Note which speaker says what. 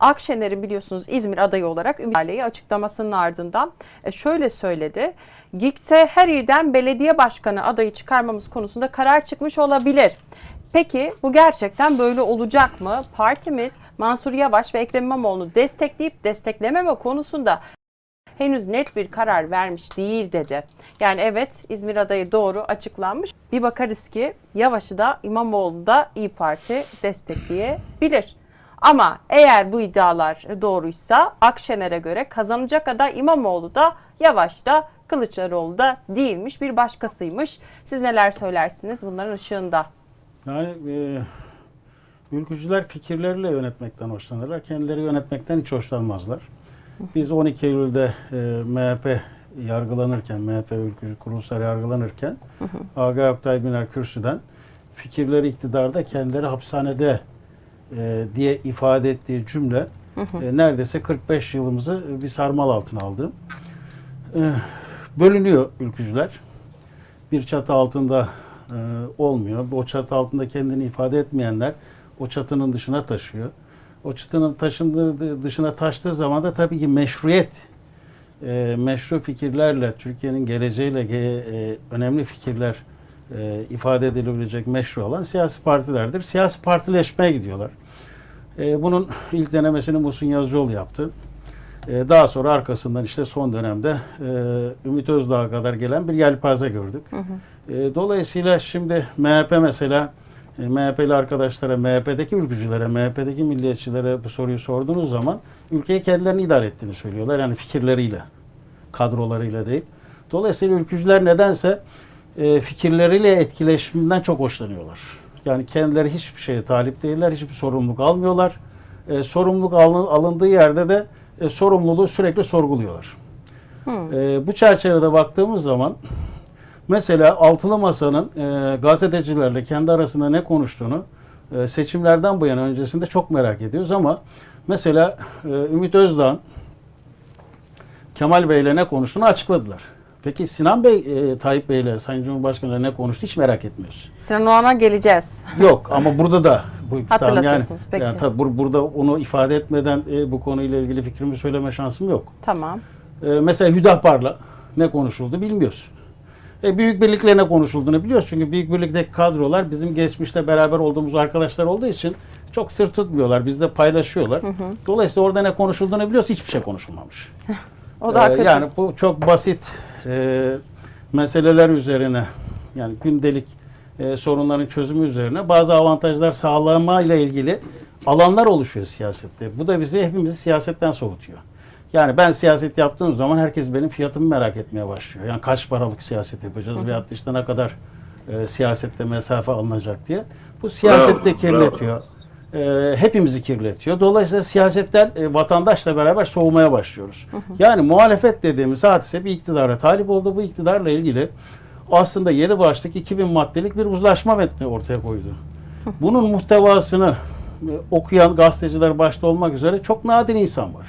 Speaker 1: Akşener'in biliyorsunuz İzmir adayı olarak Ümit açıklamasının ardından e, şöyle söyledi. GİK'te her ilden belediye başkanı adayı çıkarmamız konusunda karar çıkmış olabilir. Peki bu gerçekten böyle olacak mı? Partimiz Mansur Yavaş ve Ekrem İmamoğlu'nu destekleyip desteklememe konusunda henüz net bir karar vermiş değil dedi. Yani evet İzmir adayı doğru açıklanmış. Bir bakarız ki Yavaş'ı da İmamoğlu da İyi Parti destekleyebilir. Ama eğer bu iddialar doğruysa Akşener'e göre kazanacak aday İmamoğlu da Yavaş da Kılıçdaroğlu da değilmiş bir başkasıymış. Siz neler söylersiniz bunların ışığında?
Speaker 2: Yani e, ülkücüler fikirleriyle yönetmekten hoşlanırlar. Kendileri yönetmekten hiç hoşlanmazlar. Biz 12 Eylül'de e, MHP yargılanırken, MHP ülkücü kuruluşlar yargılanırken Aga Oktay Biner Kürsü'den fikirleri iktidarda kendileri hapishanede e, diye ifade ettiği cümle e, neredeyse 45 yılımızı bir sarmal altına aldı. E, bölünüyor ülkücüler. Bir çatı altında e, olmuyor. O çatı altında kendini ifade etmeyenler o çatının dışına taşıyor. O çatının taşındığı dışına taştığı zaman da tabii ki meşruiyet e, meşru fikirlerle Türkiye'nin geleceğiyle ge- e, önemli fikirler e, ifade edilebilecek meşru olan siyasi partilerdir. Siyasi partileşmeye gidiyorlar. E, bunun ilk denemesini Muhsin Yazıcıoğlu yaptı. E, daha sonra arkasından işte son dönemde e, Ümit Özdağ'a kadar gelen bir yelpaze gördük. E, dolayısıyla şimdi MHP mesela e, MHP'li arkadaşlara, MHP'deki ülkücülere, MHP'deki milliyetçilere bu soruyu sorduğunuz zaman ülkeyi kendilerini idare ettiğini söylüyorlar. Yani fikirleriyle, kadrolarıyla değil. Dolayısıyla ülkücüler nedense e, fikirleriyle etkileşiminden çok hoşlanıyorlar. Yani kendileri hiçbir şeye talip değiller, hiçbir sorumluluk almıyorlar. E, sorumluluk alın- alındığı yerde de e, sorumluluğu sürekli sorguluyorlar. E, bu çerçevede baktığımız zaman mesela Altılı Masa'nın e, gazetecilerle kendi arasında ne konuştuğunu e, seçimlerden bu yana öncesinde çok merak ediyoruz ama mesela e, Ümit Özdağ'ın Kemal Bey'le ne konuştuğunu açıkladılar. Peki Sinan Bey, e, Tayyip Bey'le, Sayın Cumhurbaşkanı'yla ne konuştu hiç merak etmiyoruz.
Speaker 1: Sinan Oğan'a geleceğiz.
Speaker 2: Yok ama burada da bu
Speaker 1: Hatırlatıyorsunuz,
Speaker 2: yani,
Speaker 1: peki.
Speaker 2: Yani tabii bur- burada onu ifade etmeden e, bu konuyla ilgili fikrimi söyleme şansım yok.
Speaker 1: Tamam.
Speaker 2: E, mesela Hüdapar'la ne konuşuldu bilmiyoruz. E, büyük birlikle ne konuşulduğunu biliyoruz. Çünkü büyük birlikteki kadrolar bizim geçmişte beraber olduğumuz arkadaşlar olduğu için çok sır tutmuyorlar. Bizde paylaşıyorlar. Dolayısıyla orada ne konuşulduğunu biliyoruz. Hiçbir şey konuşulmamış.
Speaker 1: O da
Speaker 2: Ee,
Speaker 1: hakikaten.
Speaker 2: yani bu çok basit e, meseleler üzerine yani gündelik e, sorunların çözümü üzerine bazı avantajlar sağlama ile ilgili alanlar oluşuyor siyasette. Bu da bizi hepimizi siyasetten soğutuyor. Yani ben siyaset yaptığım zaman herkes benim fiyatımı merak etmeye başlıyor. Yani kaç paralık siyaset yapacağız veyahut işte ne kadar e, siyasette mesafe alınacak diye. Bu siyasette kirletiyor. E, hepimizi kirletiyor. Dolayısıyla siyasetten e, vatandaşla beraber soğumaya başlıyoruz. Yani muhalefet dediğimiz hadise bir iktidara talip oldu. Bu iktidarla ilgili aslında 7 başlık 2000 maddelik bir uzlaşma metni ortaya koydu. Bunun muhtevasını e, okuyan gazeteciler başta olmak üzere çok nadir insan var.